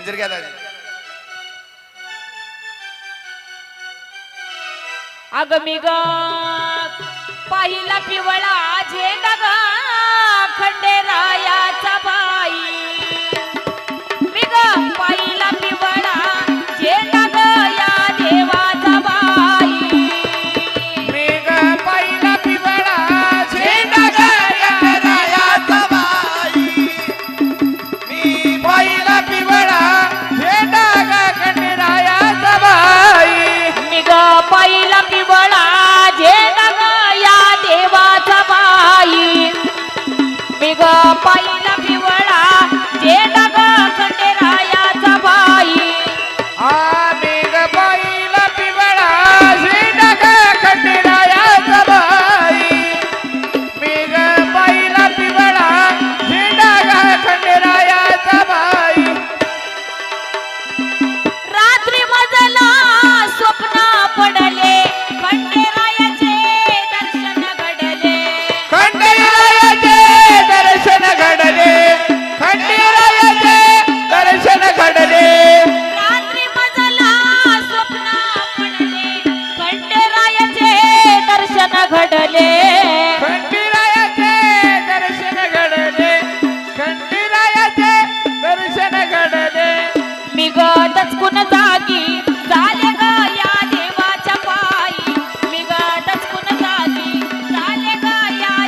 खंजर घ्या दाजी. अग मी ग पाहिला पिवळा झेंडा ग खंडेराया घडले खंडीरायाचे दर्शन घडले. खंडीरायाचे दर्शन घडले. मी गदच कुण जागी झाले ग या देवाच्या पायी. मी गदच कुण जागी झाले ग या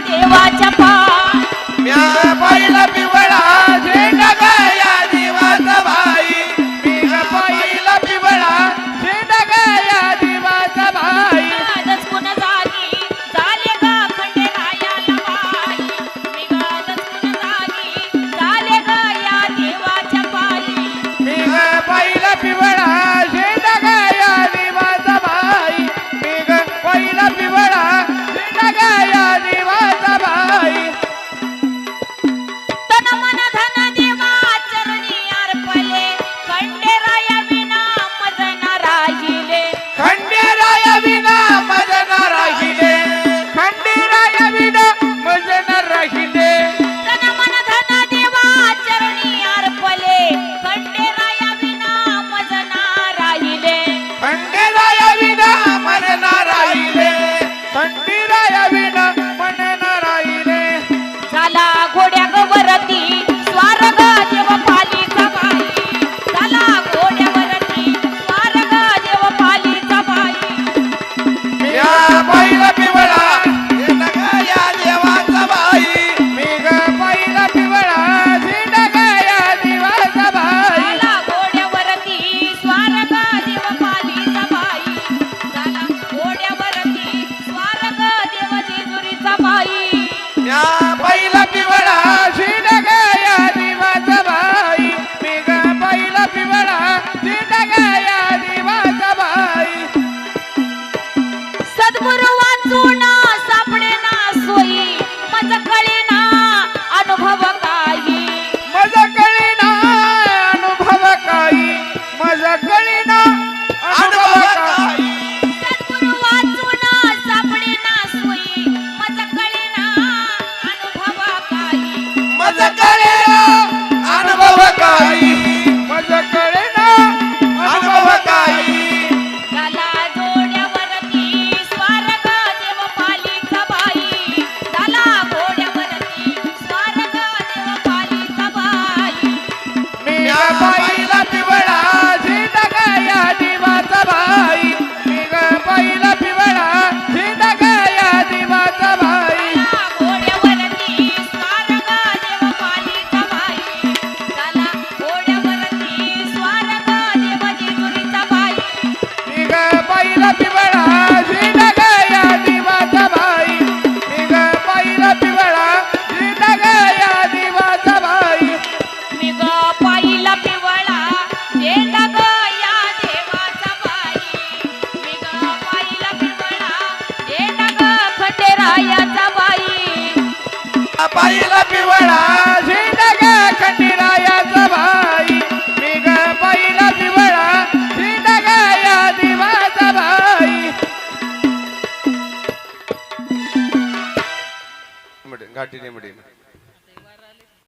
पाहिला पिवळा झिंडा गा खंडीला याचा भाई मी ग पाहिला पिवळा झिंडा गा